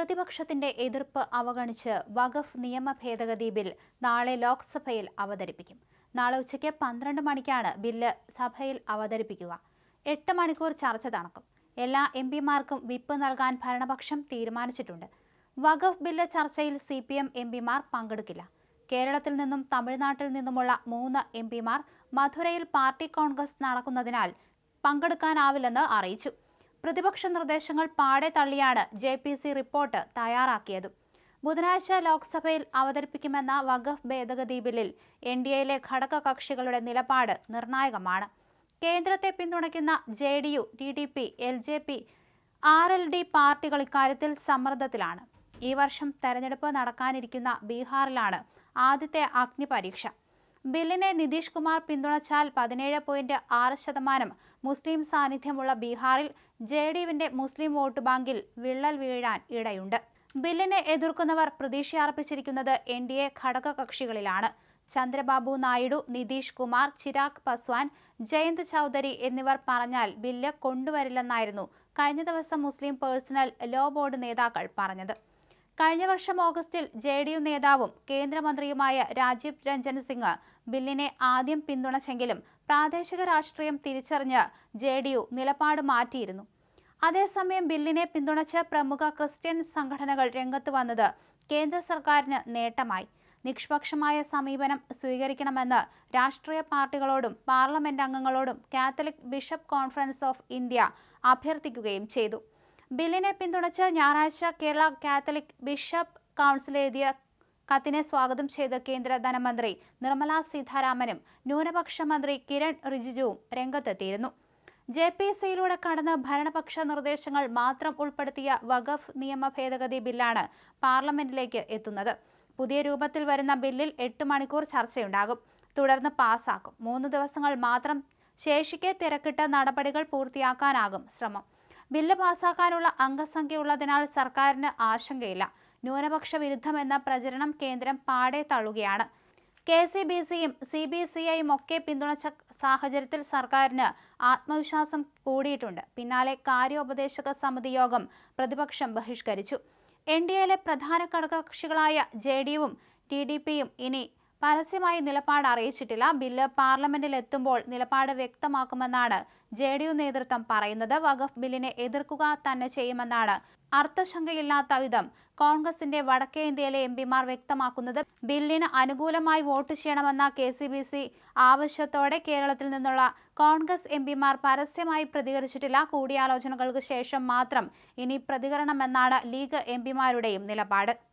പ്രതിപക്ഷത്തിന്റെ എതിർപ്പ് അവഗണിച്ച് വഖഫ് നിയമ ഭേദഗതി ബിൽ നാളെ ലോക്സഭയിൽ അവതരിപ്പിക്കും. നാളെ ഉച്ചയ്ക്ക് പന്ത്രണ്ട് മണിക്കാണ് ബില്ല് സഭയിൽ അവതരിപ്പിക്കുക. എട്ട് മണിക്കൂർ ചർച്ച നടക്കും എല്ലാ എം പിമാർക്കും വിപ്പ് നൽകാൻ ഭരണപക്ഷം തീരുമാനിച്ചിട്ടുണ്ട്. വഖഫ് ബില്ല് ചർച്ചയിൽ സി പി എം എം പിമാർ പങ്കെടുക്കില്ല. കേരളത്തിൽ നിന്നും തമിഴ്നാട്ടിൽ നിന്നുമുള്ള മൂന്ന് എം പിമാർ മധുരയിൽ പാർട്ടി കോൺഗ്രസ് നടക്കുന്നതിനാൽ പങ്കെടുക്കാനാവില്ലെന്ന് അറിയിച്ചു. പ്രതിപക്ഷ നിർദ്ദേശങ്ങൾ പാടെ തള്ളിയാണ് ജെ പി സി റിപ്പോർട്ട് തയ്യാറാക്കിയത്. ബുധനാഴ്ച ലോക്സഭയിൽ അവതരിപ്പിക്കുമെന്ന വഖഫ് ഭേദഗതി ബില്ലിൽ എൻ ഡി എയിലെ ഘടകകക്ഷികളുടെ നിലപാട് നിർണായകമാണ്. കേന്ദ്രത്തെ പിന്തുണയ്ക്കുന്ന J D U T D P L J P R L D പാർട്ടികൾ ഇക്കാര്യത്തിൽ സമ്മർദ്ദത്തിലാണ്. ഈ വർഷം തെരഞ്ഞെടുപ്പ് നടക്കാനിരിക്കുന്ന ബീഹാറിലാണ് ആദ്യത്തെ അഗ്നി പരീക്ഷ ബില്ലിനെ നിതീഷ് കുമാർ പിന്തുണച്ചാൽ പതിനേഴ് പോയിന്റ് ആറ് ശതമാനം. മുസ്ലിം സാന്നിധ്യമുള്ള ബീഹാറിൽ ജെ ഡി യുവിന്റെ മുസ്ലിം വോട്ട് ബാങ്കിൽ വിള്ളൽ വീഴാൻ ഇടയുണ്ട്. ബില്ലിനെ എതിർക്കുന്നവർ പ്രതീക്ഷയർപ്പിച്ചിരിക്കുന്നത് എൻ ഡി എ ഘടകകക്ഷികളിലാണ്. ചന്ദ്രബാബു നായിഡു നിതീഷ് കുമാർ ചിരാഗ് പസ്വാൻ ജയന്ത് ചൌധരി എന്നിവർ പറഞ്ഞാൽ ബില്ല് കൊണ്ടുവരില്ലെന്നായിരുന്നു കഴിഞ്ഞ ദിവസം മുസ്ലിം പേഴ്സണൽ ലോ ബോർഡ് നേതാക്കൾ പറഞ്ഞത്. കഴിഞ്ഞ വർഷം ഓഗസ്റ്റിൽ ജെ ഡി യു നേതാവും കേന്ദ്രമന്ത്രിയുമായ രാജീവ് രഞ്ജൻ സിംഗ് ബില്ലിനെ ആദ്യം പിന്തുണച്ചെങ്കിലും പ്രാദേശിക രാഷ്ട്രീയം തിരിച്ചറിഞ്ഞ് ജെ ഡി യു നിലപാട് മാറ്റിയിരുന്നു. അതേസമയം ബില്ലിനെ പിന്തുണച്ച് പ്രമുഖ ക്രിസ്ത്യൻ സംഘടനകൾ രംഗത്ത് വന്നത് കേന്ദ്ര സർക്കാരിന് നേട്ടമായി. നിഷ്പക്ഷമായ സമീപനം സ്വീകരിക്കണമെന്ന് രാഷ്ട്രീയ പാർട്ടികളോടും parliament അംഗങ്ങളോടും Catholic bishop conference of India അഭ്യർത്ഥിക്കുകയും ചെയ്തു. ബില്ലിനെ പിന്തുണച്ച് ഞായറാഴ്ച കേരള കാത്തലിക് ബിഷപ്പ് കൗൺസിൽ എഴുതിയ കത്തിനെ സ്വാഗതം ചെയ്ത കേന്ദ്ര ധനമന്ത്രി നിർമ്മല സീതാരാമനും ന്യൂനപക്ഷ മന്ത്രി കിരൺ റിജിജുവും രംഗത്തെത്തിയിരുന്നു. ജെ പി സിയിലൂടെ കടന്ന് ഭരണപക്ഷ നിർദ്ദേശങ്ങൾ മാത്രം ഉൾപ്പെടുത്തിയ വഖഫ് നിയമ ഭേദഗതി ബില്ലാണ് പാർലമെന്റിലേക്ക് എത്തുന്നത്. പുതിയ രൂപത്തിൽ വരുന്ന ബില്ലിൽ എട്ട് മണിക്കൂർ ചർച്ചയുണ്ടാകും. തുടർന്ന് പാസാക്കും. മൂന്ന് ദിവസങ്ങൾ മാത്രം ശേഷിക്കെ തിരക്കിട്ട് നടപടികൾ പൂർത്തിയാക്കാനാകും ശ്രമം. ബില്ല് പാസാക്കാനുള്ള അംഗസംഖ്യ ഉള്ളതിനാൽ സർക്കാരിന് ആശങ്കയില്ല. ന്യൂനപക്ഷ വിരുദ്ധമെന്ന പ്രചരണം കേന്ദ്രം പാടെ തള്ളുകയാണ്. കെ സി ബി സിയും സി ബി സി ഐയും ഒക്കെ പിന്തുണച്ച സാഹചര്യത്തിൽ സർക്കാരിന് ആത്മവിശ്വാസം കൂടിയിട്ടുണ്ട്. പിന്നാലെ കാര്യോപദേശക സമിതി യോഗം പ്രതിപക്ഷം ബഹിഷ്കരിച്ചു. എൻ ഡി എയിലെ പ്രധാന ഘടകകക്ഷികളായ ജെ ഡി യുവും ടി ഡി പിയും ഇനി പരസ്യമായി നിലപാട് അറിയിച്ചിട്ടില്ല. ബില്ല് പാർലമെന്റിൽ എത്തുമ്പോൾ നിലപാട് വ്യക്തമാക്കുമെന്നാണ് ജെ ഡി യു നേതൃത്വം പറയുന്നത്. വഖഫ് ബില്ലിനെ എതിർക്കുക തന്നെ ചെയ്യുമെന്നാണ് അർത്ഥശങ്കയില്ലാത്ത വിധം കോൺഗ്രസിന്റെ വടക്കേ ഇന്ത്യയിലെ എം പിമാർ വ്യക്തമാക്കുന്നത്. ബില്ലിന് അനുകൂലമായി വോട്ട് ചെയ്യണമെന്ന കെ സി ബി സി ആവശ്യത്തോടെ കേരളത്തിൽ നിന്നുള്ള കോൺഗ്രസ് എം പിമാർ പരസ്യമായി പ്രതികരിച്ചിട്ടില്ല. കൂടിയാലോചനകൾക്ക് ശേഷം മാത്രം ഇനി പ്രതികരണമെന്നാണ് ലീഗ് എം പിമാരുടെയും നിലപാട്.